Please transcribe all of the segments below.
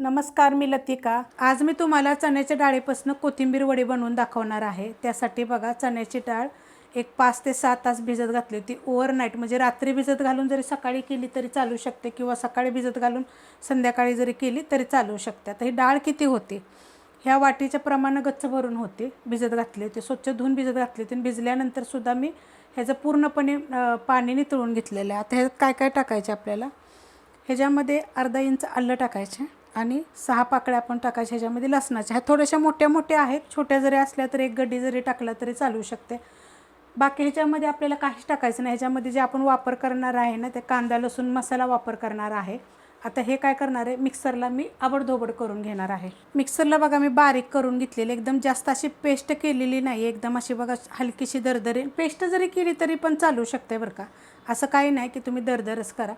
नमस्कार मी लतिका. आज मी तुम्हाला चण्याच्या डाळीपासून कोथिंबीर वडी बनवून दाखवणार आहे. त्यासाठी बघा चण्याची डाळ एक पाच ते सात तास भिजत घातली होती. ओव्हरनाईट म्हणजे रात्री भिजत घालून जरी सकाळी केली तरी चालू शकते किंवा सकाळी भिजत घालून संध्याकाळी जरी केली तरी चालू शकते. आता ही डाळ किती होती? ह्या वाटीच्या प्रमाणं गच्च भरून होती. भिजत घातली होती. स्वच्छ धुवून भिजत घातली होती. आणि भिजल्यानंतर सुद्धा मी ह्याचं पूर्णपणे पाणी नितळून घेतलेलं आहे. आता ह्याच्यात काय काय टाकायचे आपल्याला? ह्याच्यामध्ये अर्धा इंच आलं टाकायचे. आणि सहा पाकळ्या आपण टाकायच्या ह्याच्यामध्ये लसणाच्या. ह्या थोड्याशा मोठ्या मोठ्या आहेत. छोट्या जरी असल्या तरी एक गड्डी जरी टाकला तरी चालू शकते. बाकी ह्याच्यामध्ये आपल्याला काहीच टाकायचं नाही. ह्याच्यामध्ये जे आपण वापर करणार आहे ना ते कांदा लसूण मसाला वापर करणार आहे. आता हे काय करणार आहे? मिक्सरला मी आबडधोबड करून घेणार आहे. मिक्सरला बघा मी बारीक करून घेतलेली एकदम जास्त अशी पेस्ट केलेली नाही. एकदम अशी बघा हलकीशी दरदरी. पेस्ट जरी केली तरी पण चालू शकते बरं का. असं काही नाही की तुम्ही दरदरच करा.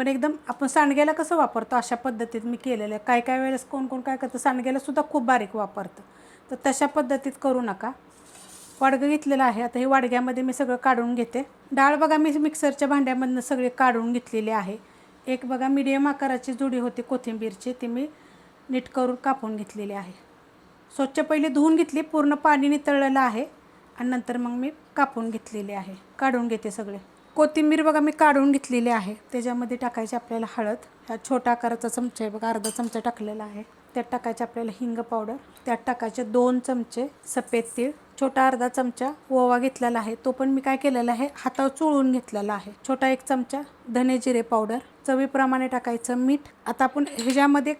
पण एकदम आपण सांडग्याला कसं वापरतो? अशा पद्धतीत मी केलेलं आहे काय काय वेळेस कोण कोण काय करतं सांडग्याला सुद्धा खूप बारीक वापरतं. तर तशा पद्धतीत करू नका. वाडगं घेतलेलं आहे. आता हे वाडग्यामध्ये मी सगळं काढून घेते. डाळ बघा मी मिक्सरच्या भांड्यामधनं सगळी काढून घेतलेली आहे. एक बघा मीडियम आकाराची जुडी होती कोथिंबीरची. ती मी नीट करून कापून घेतलेली आहे. स्वच्छ पहिले धुवून घेतली. पूर्ण पाणी नितळलेलं आहे. आणि नंतर मग मी कापून घेतलेली आहे. काढून घेते सगळे. कोथिंबीर बघा मी काढून घेतलेली आहे. त्याच्यामध्ये टाकायची आपल्याला हळद. ह्या छोटा आकाराचा चमचा आहे बघा अर्धा चमचा टाकलेला आहे. त्यात टाकायचे आपल्याला हिंग पावडर. त्यात टाकायचे दोन चमचे सफेद तीळ. छोटा अर्धा चमचा ओवा घेतलेला आहे. तो पण मी काय केलेला आहे हातावर चोळून घेतलेला आहे. छोटा एक चमचा धने जिरे पावडर. चवीप्रमाणे टाकायचं मीठ. आता आपण ह्याच्यामध्ये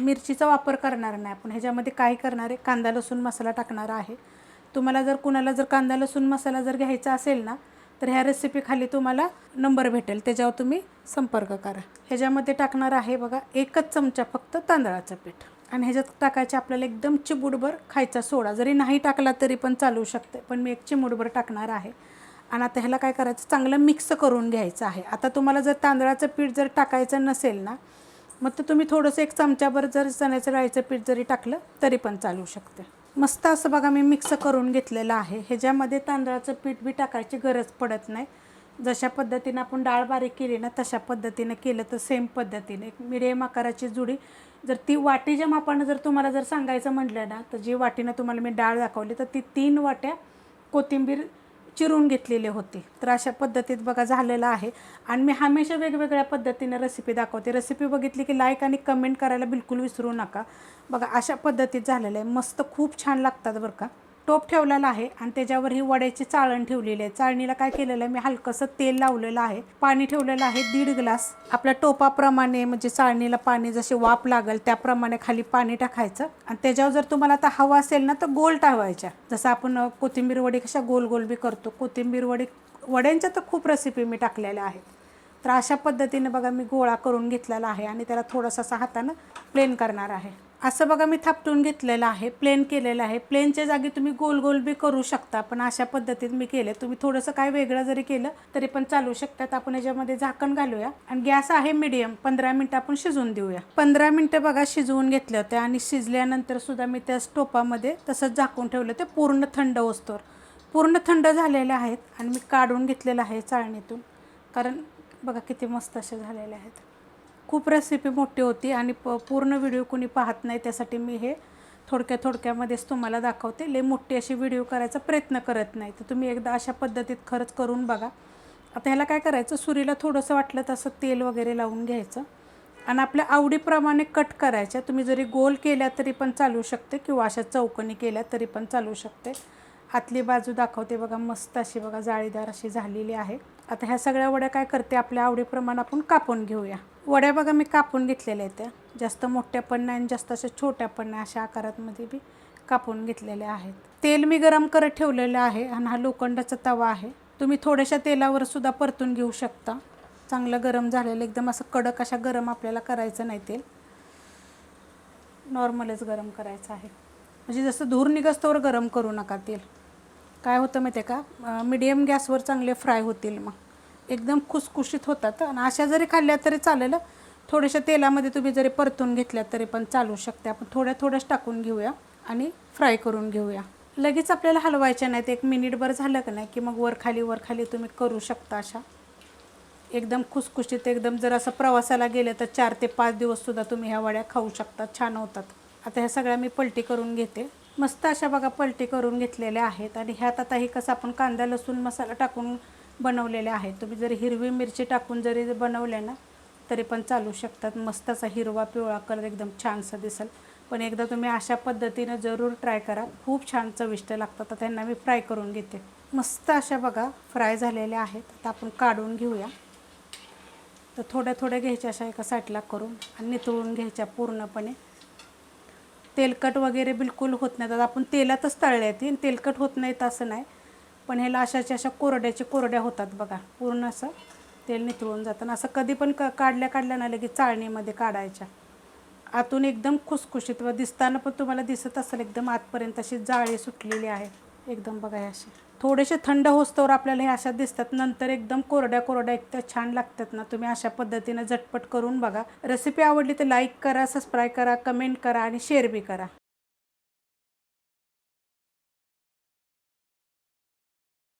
मिरचीचा वापर करणार नाही आपण. ह्याच्यामध्ये काय करणार आहे कांदा लसूण मसाला टाकणार आहे. तुम्हाला जर कुणाला जर कांदा लसूण मसाला जर घ्यायचा असेल ना तर ह्या रेसिपीखाली तुम्हाला नंबर भेटेल. त्याच्यावर तुम्ही संपर्क करा. ह्याच्यामध्ये टाकणार आहे बघा एकच चमचा फक्त तांदळाचं पीठ. आणि ह्याच्यात टाकायचे आपल्याला एकदम चिमूटभर खायचा सोडा. जरी नाही टाकला तरी पण चालू शकते पण मी एक चिमूटभर टाकणार आहे. आणि आता ह्याला काय करायचं? चांगलं मिक्स करून घ्यायचं आहे. आता तुम्हाला जर तांदळाचं पीठ जर टाकायचं नसेल ना मग तर तुम्ही थोडंसं एक चमच्याभर जर चण्याचं डाळीचं पीठ जरी टाकलं तरी पण चालू शकते मस्त असं बघा मी मिक्स करून घेतलेलं आहे. ह्याच्यामध्ये तांदळाचं पीठ बी टाकायची गरज पडत नाही. जशा पद्धतीनं आपण डाळ बारीक केली ना तशा पद्धतीनं केलं तर सेम पद्धतीने. एक मिडियम आकाराची जुडी. जर ती वाटीच्या मापानं जर तुम्हाला जर सांगायचं म्हटलं ना तर जी वाटीनं तुम्हाला मी डाळ दाखवली तर ती तीन वाट्या कोथिंबीर चिरून घेतलेले होते. तर अशा पद्धतीत बघा झालेलं आहे. आणि मी हमेशा वेगवेगळ्या पद्धतीने रेसिपी दाखवते. रेसिपी बघितली की लाईक आणि कमेंट करायला बिलकुल विसरू नका. बघा अशा पद्धतीत झालेलं आहे. मस्त खूप छान लागतात बरं का. टोप ठेवलेला आहे आणि त्याच्यावर ही वड्याची चाळण ठेवलेली आहे चाळणीला काय केलेलं आहे? मी हलकंसं तेल लावलेलं आहे. पाणी ठेवलेलं आहे दीड ग्लास. आपल्या टोपाप्रमाणे म्हणजे चाळणीला पाणी जसे वाफ लागेल त्याप्रमाणे खाली पाणी टाकायचं. आणि त्याच्यावर जर तुम्हाला आता हवा असेल ना तर गोल टावायच्या जसं आपण कोथिंबीर वडी कशा गोल गोल बी करतो. कोथिंबीर वडी वड्यांच्या तर खूप रेसिपी मी टाकलेल्या आहेत. तर अशा पद्धतीने बघा मी गोळा करून घेतलेला आहे आणि त्याला थोडंसं हातानं प्लेन करणार आहे. असं बघा मी थापटून घेतलेलं आहे प्लेन केलेलं आहे. प्लेनच्या जागी तुम्ही गोल गोल बी करू शकता पण अशा पद्धतीत मी केले. तुम्ही थोडंसं काय वेगळं जरी केलं तरी पण चालू शकतात. आपण याच्यामध्ये झाकण घालूया. आणि गॅस आहे मिडियम पंधरा मिनटं आपण शिजवून देऊया. पंधरा मिनटं बघा शिजवून घेतले होते आणि शिजल्यानंतर सुद्धा मी त्या स्टोपामध्ये तसंच झाकून ठेवलं. ते पूर्ण थंड वस्तूवर. पूर्ण थंड झालेले आहेत आणि मी काढून घेतलेलं आहे चाळणीतून. कारण बघा किती मस्त असे झालेले आहेत. खूप रेसिपी मोठी होती आणि प पूर्ण व्हिडिओ कुणी पाहत नाही त्यासाठी मी हे थोडक्या थोडक्यामध्येच तुम्हाला दाखवते. लई मोठी अशी व्हिडिओ करायचा प्रयत्न करत नाही. तर तुम्ही एकदा अशा पद्धतीत खरंच करून बघा. आता ह्याला काय करायचं? सुरीला थोडंसं वाटलं तसं तेल वगैरे लावून घ्यायचं. आणि आपल्या आवडीप्रमाणे कट करायच्या. तुम्ही जरी गोल केल्या तरी पण चालू शकते किंवा अशा चौकनी केल्या तरी पण चालू शकते. आतली बाजू दाखवते बघा मस्त अशी बघा जाळीदार अशी झालेली आहे. आता ह्या सगळ्या वड्या काय करते आपल्या आवडीप्रमाणे आपण कापून घेऊया. वड्या बघा मी कापून घेतलेल्या आहेत. त्या जास्त मोठ्या पण नाही आणि जास्त अशा छोट्या पण नाही अशा आकारातमध्ये बी कापून घेतलेल्या आहेत. तेल मी गरम करत ठेवलेलं आहे आणि हा लोखंडाचा तवा आहे. तुम्ही थोड्याशा तेलावर सुद्धा परतून घेऊ शकता. चांगलं गरम झालेलं एकदम असं कडक अशा गरम आपल्याला करायचं नाही तेल. नॉर्मलच गरम करायचं आहे. म्हणजे जसं धूर निघस्तोवर गरम करू नका तेल. काय होतं माहिती आहे का मिडियम गॅसवर चांगले फ्राय होतील मग. एकदम खुसखुशीत होतात. आणि अशा जरी खाल्ल्या तरी चालेल. थोड्याशा तेलामध्ये तुम्ही जरी परतून घेतल्या तरी पण चालू शकते. आपण थोड्या थोड्याच टाकून घेऊया आणि फ्राय करून घेऊया. लगेच आपल्याला हलवायच्या नाहीत. एक मिनिटभर झालं का नाही की मग वर खाली वर खाली तुम्ही करू शकता अशा. एकदम खुसखुशीत एकदम जर असं प्रवासाला गेलं तर चार ते पाच दिवससुद्धा तुम्ही ह्या वड्या खाऊ शकता. छान होतात. आता ह्या सगळ्या मी पलटी करून घेते. मस्त अशा बघा पलटी करून घेतलेल्या आहेत आणि ह्यात आता हे कसं आपण कांदा लसूण मसाला टाकून बनवलेले आहेत. तुम्ही जरी हिरवी मिरची टाकून जरी बनवल्या ना तरी पण चालू शकतात. मस्त असा हिरवा पिवळा कलर एकदम छानसा दिसेल. पण एकदा तुम्ही अशा पद्धतीनं जरूर ट्राय करा. खूप छान चविष्ट लागतात. तर त्यांना मी फ्राय करून घेते. मस्त अशा बघा फ्राय झालेल्या आहेत. आता आपण काढून घेऊया. तर थोड्या थोड्या घ्यायच्या अशा एका साईडला करून आणि नितळून घ्यायच्या पूर्णपणे. तेलकट वगैरे बिलकुल होत नाहीत आता आपण तेलातच तळल्या ती तेलकट होत नाहीत असं नाही. पण ह्याला अशाच्या अशा कोरड्याच्या कोरड्या होतात बघा. पूर्ण असं तेल नितळून जातं. आणि असं कधी पण क काढल्या काढल्या ना लगेच चाळणीमध्ये काढायच्या. आतून एकदम खुसखुशीत व दिसताना पण तुम्हाला दिसत असेल एकदम आतपर्यंत अशी जाळी सुटलेली आहे. एकदम बघा अशी. थोडेसे थंड होस्तवर आपल्याला हे अशा दिसतात. नंतर एकदम कोरड्या कोरड्या इतक्या छान लागतात ना. तुम्ही अशा पद्धतीनं झटपट करून बघा. रेसिपी आवडली तर लाईक करा सबस्क्राईब करा कमेंट करा आणि शेअर बी करा.